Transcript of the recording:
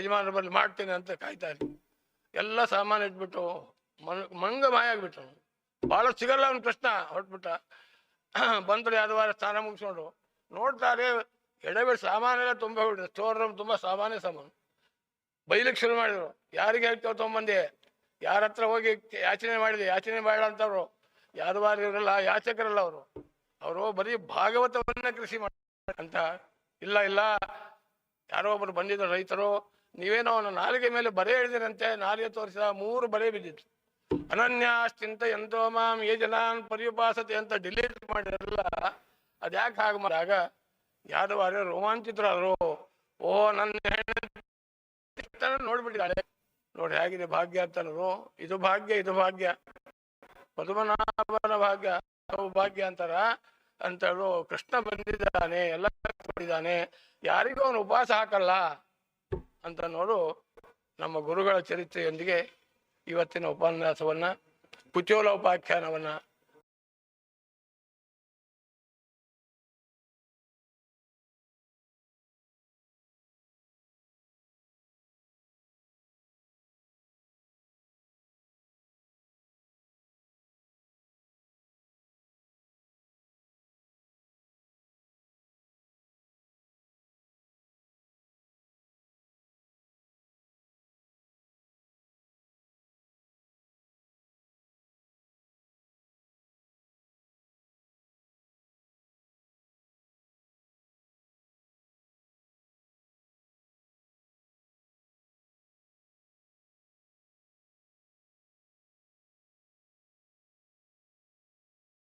ಯಜಮಾನರ ಬಳಿ ಮಾಡ್ತೇನೆ ಅಂತ ಕಾಯ್ತಾರೆ ಎಲ್ಲ ಸಾಮಾನು ಇಟ್ಬಿಟ್ಟು ಮನ್, ಮಂಗ ಮಾಯ ಆಗ್ಬಿಟ್ಟು ಭಾಳ ಸಿಗಲ್ಲ ಅವ್ನ ಕೃಷ್ಣ, ಹೊರಟ್ಬಿಟ್ಟ. ಬಂದ್ರೆ ಯಾದವಾರ ಸ್ನಾನ ಮುಗಿಸ್ಕೊಂಡು. ನೋಡ್ತಾರೆ ಎಡೆಬೇಡ ಸಾಮಾನೆಲ್ಲ ತುಂಬ ಬಿಟ್ಟು ಸ್ಟೋರ್ ರೂಮ್ ತುಂಬ ಸಾಮಾನ್ಯ ಸಾಮಾನು. ಬೈಲಿಕ್ಕೆ ಶುರು ಮಾಡಿದ್ರು. ಯಾರಿಗೆ ಹೇಳ್ತೇವೆ ತೊಗೊಂಬಂದೆ. ಯಾರ ಹತ್ರ ಹೋಗಿ ಯಾಚನೆ ಮಾಡಿದೆ, ಯಾಚನೆ ಬೇಡ ಅಂತವ್ರು. ಯಾದವಾರ ಇರಲ್ಲ, ಯಾಚಕರಲ್ಲ ಅವರು. ಅವರು ಬರೀ ಭಾಗವತವನ್ನ ಕೃಷಿ ಮಾಡ ಇಲ್ಲ ಇಲ್ಲ. ಯಾರೋ ಒಬ್ರು ಬಂದಿದ್ರು, ರೈತರು. ನೀವೇನೋ ಅವನ ನಾಲಿಗೆ ಮೇಲೆ ಬರೆ ಹೇಳಿದಿರಂತೆ ನಾಲಿಗೆ ತೋರಿಸಿದ ಮೂರು ಬರೆ ಬಿದ್ದಿತ್ತು. ಅನನ್ಯಾಶ್ಚಿಂತ ಎಂತೋ ಮಾಂ ಏ ಜನಾನ್ ಪರ್ಯುಪಾಸತೆ ಅಂತ ಡಿಲೀಟ್ ಮಾಡಿರಲ್ಲ, ಅದ್ಯಾಕೆ ಹಾಗೆ ಮಾಡಿದಾಗ ಯಾದವಾರ ರೋಮಾಂಚಿತರಾದ್ರು, ಓ ನನ್ನ ನೋಡ್ಬಿಟ್ಟಿದ್ದಾಳೆ. ನೋಡಿ ಹೇಗಿದೆ ಭಾಗ್ಯ ಅಂತನರು ಇದು ಭಾಗ್ಯ ಇದು ಭಾಗ್ಯ. ಪದ್ಮನಾಭನ ಭಾಗ್ಯ ಭಾಗ್ಯ ಅಂತಾರ ಅಂತ ಕೃಷ್ಣ ಬಂದಿದ್ದಾನೆ, ಎಲ್ಲ ಬಂದಿದ್ದಾನೆ ಯಾರಿಗೂ ಅವನು ಉಪವಾಸ ಹಾಕಲ್ಲ. ಅಂತ ನೋಡು ನಮ್ಮ ಗುರುಗಳ ಚರಿತ್ರೆಯೊಂದಿಗೆ ಇವತ್ತಿನ ಉಪನ್ಯಾಸವನ್ನು ಕುಚೋಲ ಉಪಾಖ್ಯಾನವನ್ನ